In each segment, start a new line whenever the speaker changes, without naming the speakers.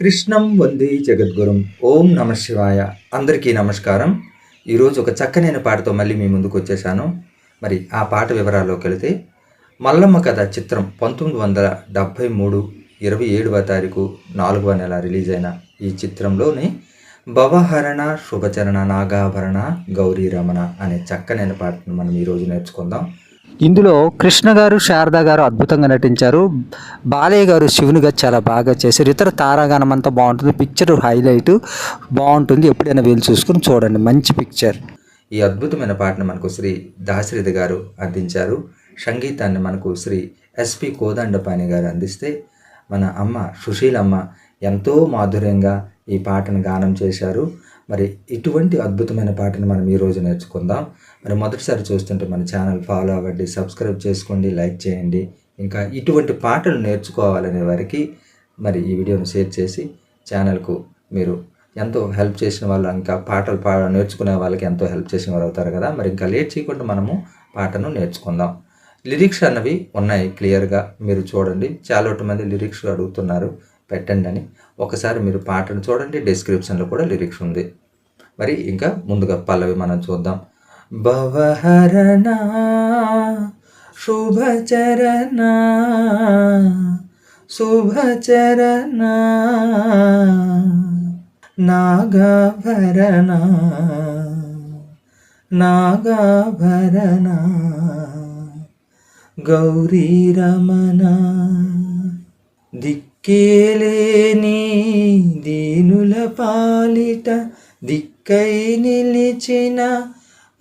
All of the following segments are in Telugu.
కృష్ణం వందే జగద్గురం. ఓం నమ శివాయ. అందరికీ నమస్కారం. ఈరోజు ఒక చక్కనైన పాటతో మళ్ళీ మీ ముందుకు వచ్చేసాను. మరి ఆ పాట వివరాల్లోకి వెళితే మల్లమ్మ కథ చిత్రం పంతొమ్మిది వందల డెబ్భై మూడు ఇరవై ఏడవ తారీఖు నాలుగవ నెల రిలీజ్ అయిన ఈ చిత్రంలోని భవహరణ శుభచరణ నాగాభరణ గౌరీ రమణ అనే చక్కనైన పాటను మనం ఈరోజు నేర్చుకుందాం.
ఇందులో కృష్ణ గారు శారద గారు అద్భుతంగా నటించారు. బాలయ్య గారు శివునిగా చాలా బాగా చేశారు. ఇతర తారాగానం అంతా బాగుంటుంది. పిక్చర్ హైలైట్ బాగుంటుంది. ఎప్పుడైనా వీలు చూసుకుని చూడండి. మంచి పిక్చర్.
ఈ అద్భుతమైన పాటను మనకు శ్రీ దాశరథి గారు అందించారు. సంగీతాన్ని మనకు శ్రీ ఎస్పి కోదండపాణి గారు అందిస్తే మన అమ్మ సుశీలమ్మ ఎంతో మాధుర్యంగా ఈ పాటను గానం చేశారు. మరి ఇటువంటి అద్భుతమైన పాటను మనం ఈరోజు నేర్చుకుందాం. మరి మొదటిసారి చూస్తుంటే మన ఛానల్ ఫాలో అవ్వండి సబ్స్క్రైబ్ చేసుకోండి లైక్ చేయండి. ఇంకా ఇటువంటి పాటలు నేర్చుకోవాలనే వారికి మరి ఈ వీడియోను షేర్ చేసి ఛానల్కు మీరు ఎంతో హెల్ప్ చేసిన వాళ్ళు ఇంకా పాటలు పా నేర్చుకునే వాళ్ళకి ఎంతో హెల్ప్ చేసిన వారు అవుతారు కదా. మరి ఇంకా లేట్ చేయకుండా మనము పాటను నేర్చుకుందాం. లిరిక్స్ అన్నవి ఉన్నాయి క్లియర్గా మీరు చూడండి. చాలా మంది లిరిక్స్ అడుగుతున్నారు పెట్టండి అని. ఒకసారి మీరు పాటను చూడండి డిస్క్రిప్షన్లో కూడా లిరిక్స్ ఉంది. మరి ఇంకా ముందుగా పల్లవి మనం చూద్దాం. భవహరణ శుభచరణ శుభచరణ నాగాభరణ నాగాభరణ గౌరీ రమణ దిక్కేలేని దీనుల పాలిట దిక్ కై నిలిచిన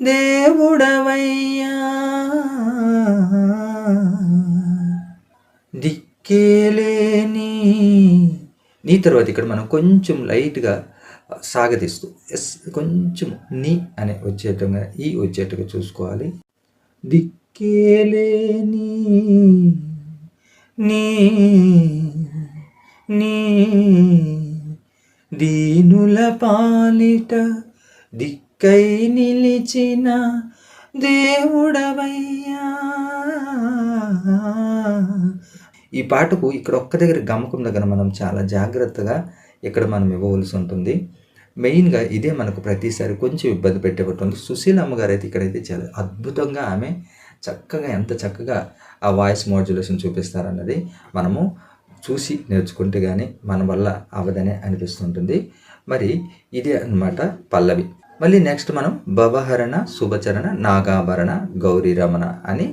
దేవుడవయ్యా. దిక్కేలేని. నీ తర్వాత ఇక్కడ మనం కొంచెం లైట్గా సాగదీస్తూ ఎస్ కొంచెం నీ అనే వచ్చేటంగా ఈ వచ్చేట్టుగా చూసుకోవాలి. దిక్కేలేని. నీ నీ దీనుల పాలిట దిక్కై నిలిచిన దేవుడవయ్యా. ఈ పాటకు ఇక్కడ ఒక్క దగ్గర గమకం దగ్గర మనం చాలా జాగ్రత్తగా ఇక్కడ మనం ఇవ్వవలసి ఉంటుంది. మెయిన్గా ఇదే మనకు ప్రతిసారి కొంచెం ఇబ్బంది పెట్టేటట్టుంది సుశీలమ్మ అమ్మగారు అయితే ఇక్కడైతే చాలా అద్భుతంగా ఆమె చక్కగా ఎంత చక్కగా ఆ వాయిస్ మాడ్యులేషన్ చూపిస్తారన్నది మనము చూసి నేర్చుకుంటే కానీ మన వల్ల అవదనే అనిపిస్తుంటుంది. మరి ఇదే అన్నమాట పల్లవి. మళ్ళీ నెక్స్ట్ మనం భవహరణ శుభచరణ నాగాభరణ గౌరీ రమణ అని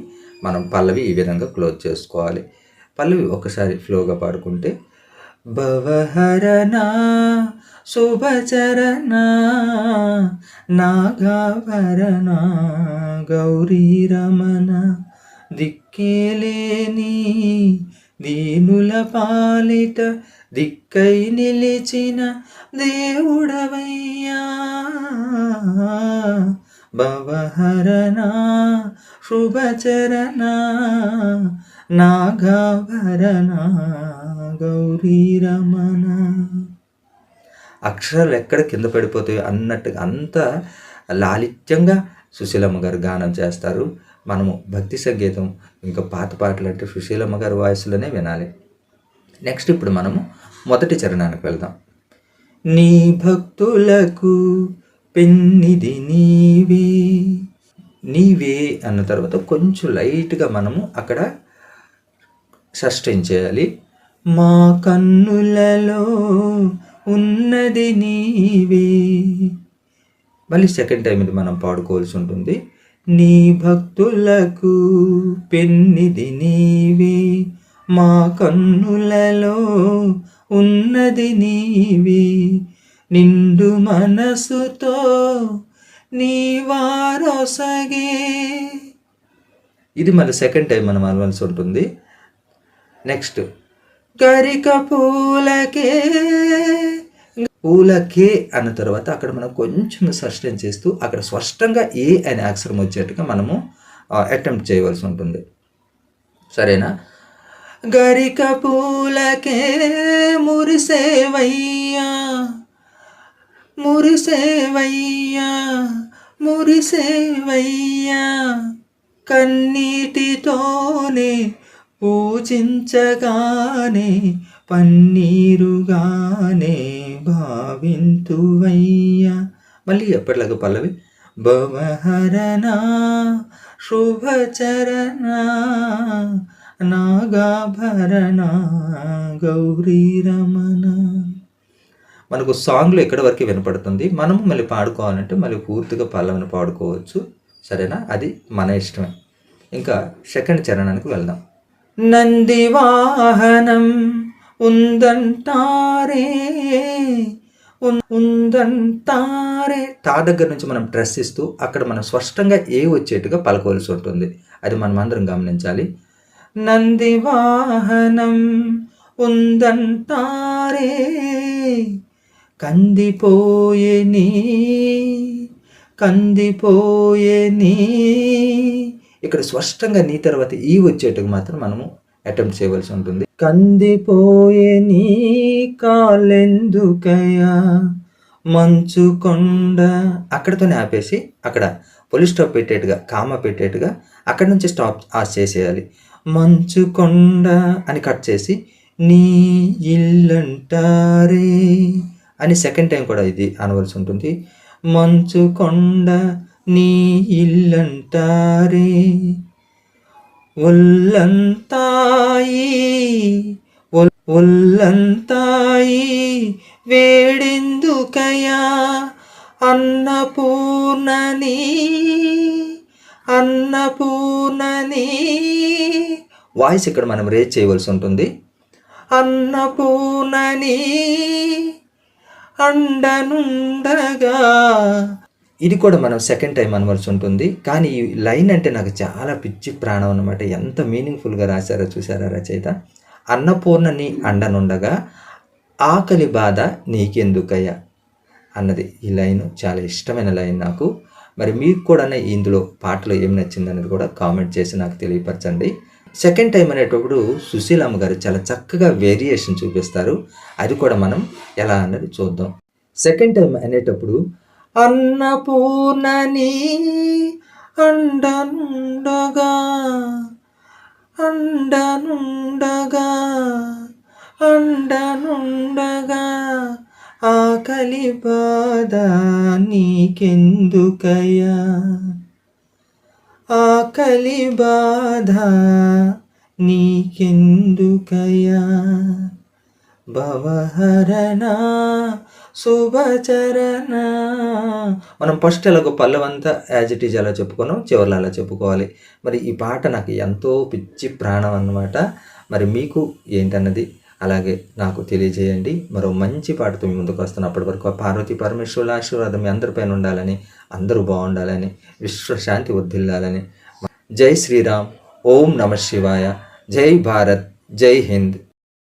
మనం పల్లవి ఈ విధంగా క్లోజ్ చేసుకోవాలి. పల్లవి ఒకసారి ఫ్లోగా పాడుకుంటే భవహరణ శుభచరణ నాగాభరణ గౌరీ రమణ దిక్కేలేని దీనుల పాలిట దిక్కై నిలిచిన దేవుడవయ్యా. భవహరణ శుభచరణ నాగాభరణ గౌరీ రమణ అక్షరాలు ఎక్కడ కింద పడిపోతాయి అన్నట్టుగా అంత లాలిత్యంగా సుశీలమ్మ గారు గానం చేస్తారు. మనము భక్తి సంగీతం ఇంకా పాత పాటలు అంటే సుశీలమ్మ గారి వాయిస్లోనే వినాలి. నెక్స్ట్ ఇప్పుడు మనము మొదటి చరణానికి వెళ్దాం. నీ భక్తులకు పెన్నిది నీవే నీవే అన్న తర్వాత కొంచెం లైట్గా మనము అక్కడ సస్టైన్ చేయాలి మా కన్నులలో ఉన్నది నీవే. మళ్ళీ సెకండ్ టైం ఇది మనం పాడుకోవాల్సి ఉంటుంది. నీ భక్తులకు పెన్నిది నీవే మా కన్నులలో ఉన్నది నీవే. నిండు మనసుతో నీ వారొసగే. ఇది మన సెకండ్ టైం మనం అనవలసి ఉంటుంది. నెక్స్ట్ గరిక పూలకే పూలకే అన్న తర్వాత అక్కడ మనం కొంచెం స్పష్టం చేస్తూ అక్కడ స్పష్టంగా ఏ అనే అక్షరం వచ్చేట్టుగా మనము అటెంప్ట్ చేయవలసి ఉంటుంది. సరేనా? గరిక పూలకే మురిసేవయ్యా మురిసేవయ్యా మురిసేవయ్యా కన్నీటితోనే పూజించగానే పన్నీరుగానే భావింతువయ్యా. మళ్ళీ ఎప్పటిలాగా పల్లవి? భవహరణ శుభచరణ నాగాభరణ గౌరీ రమణ మనకు సాంగ్లో ఎక్కడి వరకు వినపడుతుంది? మనము మళ్ళీ పాడుకోవాలంటే మళ్ళీ పూర్తిగా పల్లవిని పాడుకోవచ్చు. సరేనా? అది మన ఇష్టమే. ఇంకా సెకండ్ చరణానికి వెళ్దాం. నంది వాహనం. ఉందంటారే ఉందంటారే తా దగ్గర నుంచి మనం డ్రెస్ ఇస్తూ అక్కడ మనం స్పష్టంగా ఏ వచ్చేట్టుగా పలకవలసి ఉంటుంది. అది మనం అందరం గమనించాలి. నంది వాహనం ఉందంటారే కందిపోయే నీ కందిపోయే నీ. ఇక్కడ స్పష్టంగా నీ తర్వాత ఈ వచ్చేటకు మాత్రం మనము అటెంప్ట్ చేయవలసి ఉంటుంది. కందిపోయే నీ కాలెందుకయ్యా? మంచు కొండ. అక్కడతోనే ఆపేసి అక్కడ పోలీస్ స్టాప్ పెట్టేట్టుగా కామ పెట్టేట్టుగా అక్కడ నుంచి స్టాప్ ఆ చేసేయాలి. మంచు కొండ అని కట్ చేసి నీ ఇల్లంటారే అని సెకండ్ టైం కూడా ఇది అనవలసి ఉంటుంది. మంచు కొండ నీ ఇల్లంటారే ఒల్లంతాయి ఒల్లంతాయి వేడెందుకయా అన్నపూర్ణని అన్నపూర్ణని. వాయిస్ ఇక్కడ మనం రేజ్ చేయవలసి ఉంటుంది. అన్నపూర్ణని అండనుండగా ఇది కూడా మనం సెకండ్ టైం అనవలసి ఉంటుంది. కానీ ఈ లైన్ అంటే నాకు చాలా పిచ్చి ప్రాణం అనమాట ఎంత మీనింగ్ఫుల్గా రాశారో చూసారా రచయిత? అన్నపూర్ణని అండనుండగా ఆకలి బాధ నీకెందుకయ్యా? అన్నది ఈ లైన్. చాలా ఇష్టమైన లైన్ నాకు. మరి మీకు కూడా ఇందులో పాటలో ఏం నచ్చింది అనేది కూడా కామెంట్ చేసి నాకు తెలియపరచండి. సెకండ్ టైం అనేటప్పుడు సుశీలమ్మ గారు చాలా చక్కగా వేరియేషన్ చూపిస్తారు. అది కూడా మనం ఎలా అన్నది చూద్దాం. సెకండ్ టైం అనేటప్పుడు అన్నపూర్ణని అండనుండగా అండనుండగా అండనుండగా ఆకలి బాధ నీకెందుకయ్యా? ఆకలి బాధ నీకెందుకయ్యా? భవహరణ శుభచరణ. మనం ఫస్ట్ ఎలాగో పల్లవంతా యాజ్ ఇట్ ఈజ్ అలా చెప్పుకున్నాం చివరిలో అలా చెప్పుకోవాలి. మరి ఈ పాట నాకు ఎంతో పిచ్చి ప్రాణం అన్నమాట. మరి మీకు ఏంటన్నది? అలాగే నాకు తెలియజేయండి. మరో మంచి పాటతో మీ ముందుకు వస్తున్న అప్పటి వరకు పార్వతి పరమేశ్వరుల ఆశీర్వాదం మీ అందరిపైన ఉండాలని అందరూ బాగుండాలని విశ్వశాంతి వర్ధిల్లాలని జై శ్రీరామ్. ఓం నమ శివాయ. జై భారత్. జై హింద్.